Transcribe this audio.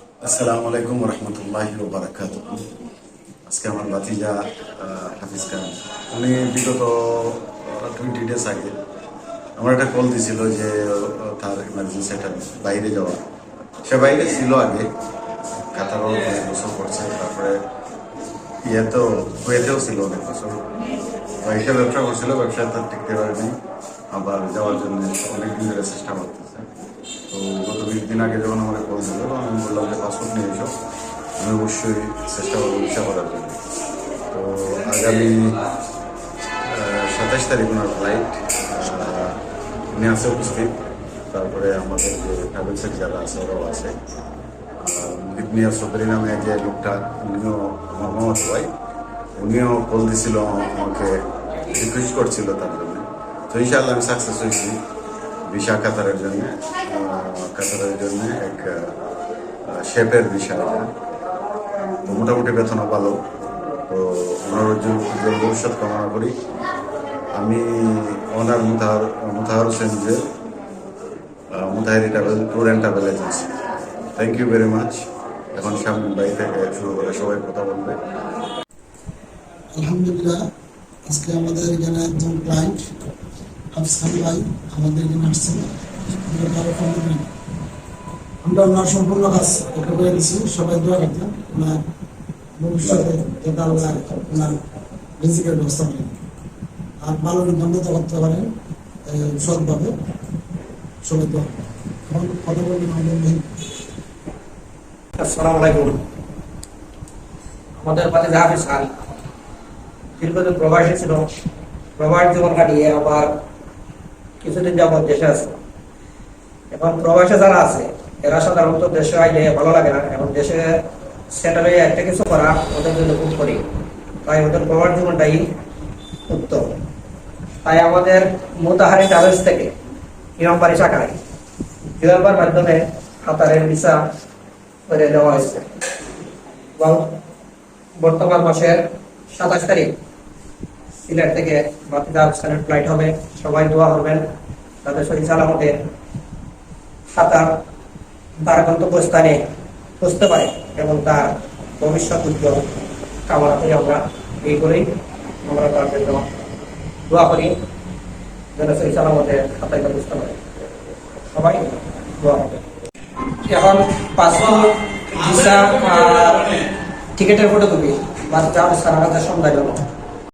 আসসালামু আলাইকুম রহমতুল্লাহি বারাকাত আজকে আমার আহ, হাফিজ খান। উনি বিগত টোয়েন্টি ডেজ আগে আমার একটা কল দিছিল যে তার ইমার্জেন্সি একটা বাইরে যাওয়া। সে বাইরে ছিল আগে কাতারও অনেক বছর করছে তারপরে ইয়েতেও কুয়েতেও ছিল অনেক বছর। বাইকে ব্যবসা করছিল ব্যবসা তার টিকতে পারেনি। আবার যাওয়ার জন্য অনেক দিন ধরে চেষ্টা করতেছে। তো গত বিশ দিন আগে যখন আমাকে কল দিল, আমি বললাম যে পাসপোর্ট নিয়ে এসো। আমি অবশ্যই চেষ্টা করব ভিসা করার জন্য। তো আগামী সাতাশ তারিখ ওনার ফ্লাইট উনি আছে উপস্থিত। তারপরে আমাদের যে ট্রাভেলসের যারা আছে, ওরাও আছে। মিয়া চৌধুরী নামে যে লোকটা, উনিও আমার মামা ভাই, উনিও কল দিছিল, আমাকে রিকোয়েস্ট করছিল তার জন্য। তো ইনশাআল্লাহ আমি সাকসেস হয়েছি। ভিসা কাতারের জন্য কাতারের জন্য এক শেপের ভিসা। তো মোটামুটি বেতনও ভালো। তো ওনার উজ্জ্বল ভবিষ্যৎ কামনা করি। আমি ওনার মুতাহার মুতাহার হোসেন যে Mutahari travel tour and travel agency thank you very much এখন সামনে বাড়ি থেকে শুরু করে সবাই কথা বলবে। আলহামদুলিল্লাহ, আজকে আমাদের এখানে একজন ক্লায়েন্ট আমরা ওনার সম্পূর্ণ কাজ একটা করে দিচ্ছি সবাই দোয়া ওনার ভবিষ্যতে যাতে ব্যবস্থা করেন আর ভালো নিবন্ধত করতে পারেন সৎভাবে। সবাই দোয়া। এখন কথা বলবেন আমাদের আসসালামু আমাদের পাশে হাফিজ খান, দীর্ঘদিন প্রবাসী ছিল। প্রবাস জীবন কাটিয়ে আবার কিছুদিন যাবৎ দেশে আছে। এবং প্রবাসে যারা আছে, এরা সাধারণত দেশে আইলে ভালো লাগে না, এবং দেশে সেটেল হয়ে একটা কিছু করা ওদের জন্য খুব করি তাই ওদের প্রবাস জীবনটাই উত্তম। তাই আমাদের মোতাহারি ট্রাভেলস থেকে ইমামবাড়ি শাখায় ইমামবার মাধ্যমে কাতারের ভিসা করে দেওয়া হয়েছে। এবং বর্তমান মাসের সাতাশ তারিখ সিলেট থেকে বাতিদা আফসানের ফ্লাইট হবে। সবাই দোয়া করবেন। তাদের শরীর সালামতে সাঁতার তার গন্তব্যস্থানে বুঝতে পারে এবং তার ভবিষ্যৎ উজ্জ্বল কামনা করি আমরা এই করেই আমরা তার জন্য দোয়া করি, যেন শরীর সালামতে সাঁতার বুঝতে পারে। সবাই দোয়া করবেন। এখন পাসপোর্ট ভিসা টিকিটের ফটোকপি বা যা সারা কাছে সন্ধ্যা জন্য